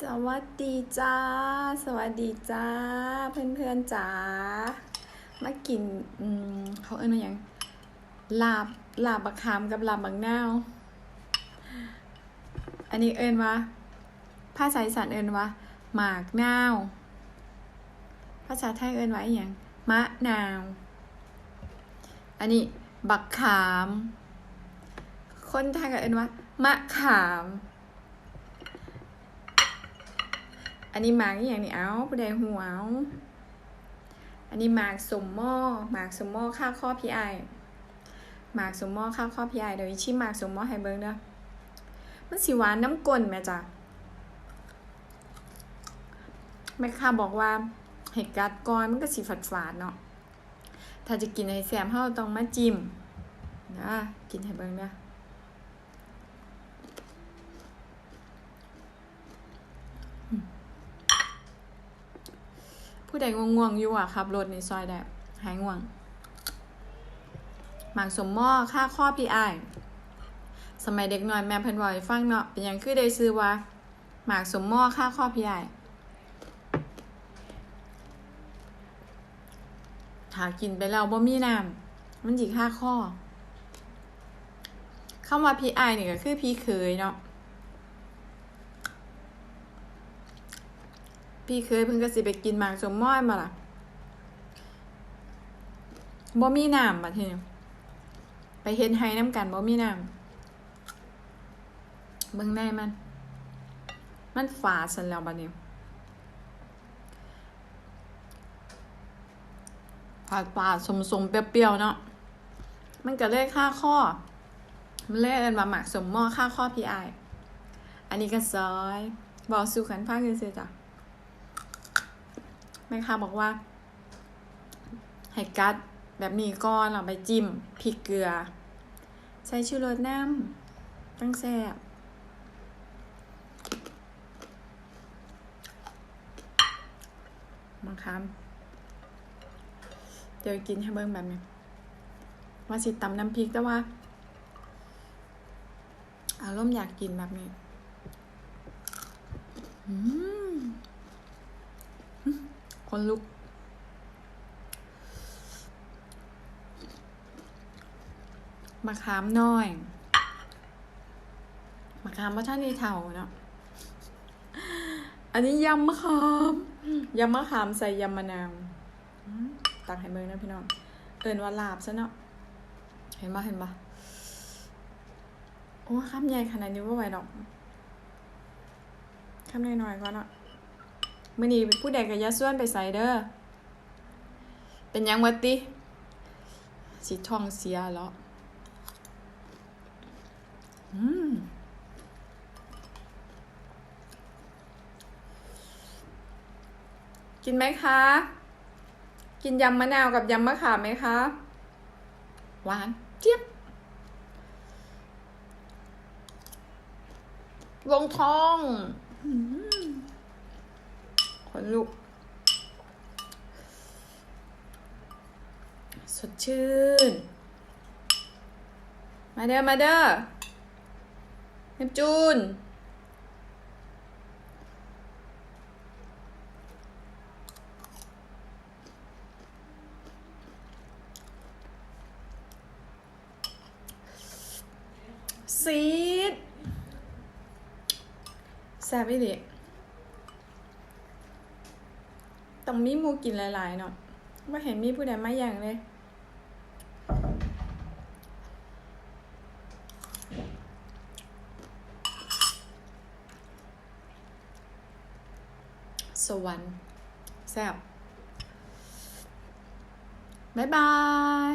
สวัสดีจ้า สวัสดีจ้า เพื่อนเพื่อนๆจ๋ามากินอืมเขาเอิ้นว่าหยังลาบลาบบักขามกับลาบบักนาว อันนี้เอิ้นว่าภาษาอีสานเอิ้นว่าหมากนาว ภาษาไทยเอิ้นว่าอหยังมะนาว อันนี้บักขาม คนไทยก็เอิ้นว่ามะขาม อันนี้หมากอย่างนี้เอาผู้ใดหัวเอาอันนี้หมากสมหม้อหมากสมหม้อข้าวข้อพี่ไอายหมากสมหม้อข้าวข้อพี่ไอายเดี๋ยวชิมหมากสมหม้อให้เบิ่งเด้อมันสิหวานน้ำกลนแม่จ้ะแม่ค้าบอกว่าเห็ดกัดก่อนมันก็สิฝาดฝาดๆเนาะถ้าจะกินให้แซ่บเฮาต้องมาจิ้มนะกินให้เบิ่งเด้อ ผู้ใดง่วงๆอยู่อะขับรถในซอยได้หายง่วงหมากสมหม้อค่าข้อพี่อสมัยเด็กหน่อยแม่เพิ่นบอกให้ฟังเนาะเป็นยังคือได้ซื้อว่าหมากสมหม้อค่าข้อพี่อถ้ากินไปแล้วบ่มีน้ำมันสิค่าข้อคำว่าพี่อายนี่ยก็คือพี่เคยเนาะ พี่เคยเพิ่งก็สิไปกินหมากสมม้อยมาล่ะบ่มีน้ำบัดทีนี้ไปเฮ็ดไห้น้ำกันบ่มีน้ำเบิ่งแน่มัน มันฝาสันแล้วบัดนี้ฝาดฝาดสมสมๆเปรี้ยวๆเนาะมันก็เลยค่าข้อ มันเลยเอิ้นว่าหมากสมหม้อค่าข้อพี่ออันนี้ก็ซอย บอกสู่ขันภาคซื่อๆจ้ะ แม่ค้าบอกว่าให้กัดแบบนี้ก่อนเราไปจิ้มพริกเกลือ ใส่ชูรสน้ำตั้งแซ่บมาครับเดี๋ยวกินให้เบิ่งแบบนี้ ว่าสิตำน้ำพริกแต่ว่า อารมณ์อยากกินแบบนี้ อืม คนลุก มะขามน้อย มะขามว่าท่านนี่เท่าเนาะ อันนี้ยำมะขาม ยำมะขามใส่ยำมะนาวอืมตักให้เบิ่งนะพี่น้อง เอินว่าลาบซะเนาะ เห็นปะเห็นปะโอ้ข้ามใหญ่ขนาดนี้ว่าไหวดอกข้ามน้อยๆก็เนาะ มื่อนี้ผู้ใดก็อย่าส่วนไปใส่เด้อ เป็นยังวัติ สิท้องเสียแล้วอืมกินไหมคะ กินยำมะนาวกับยำมะขามไหมคะ หวานเจี๊ยบวงทอง อืม ขนลุก สดชื่น มาเด้อ มาเด้อเนปจูน ซีดแซ่บอีหลี ต้องมีมูกินหลายๆเนาะว่าเห็นมีผู้ใดมาอย่างเลยสวรรค์แซ่บบ๊ายบาย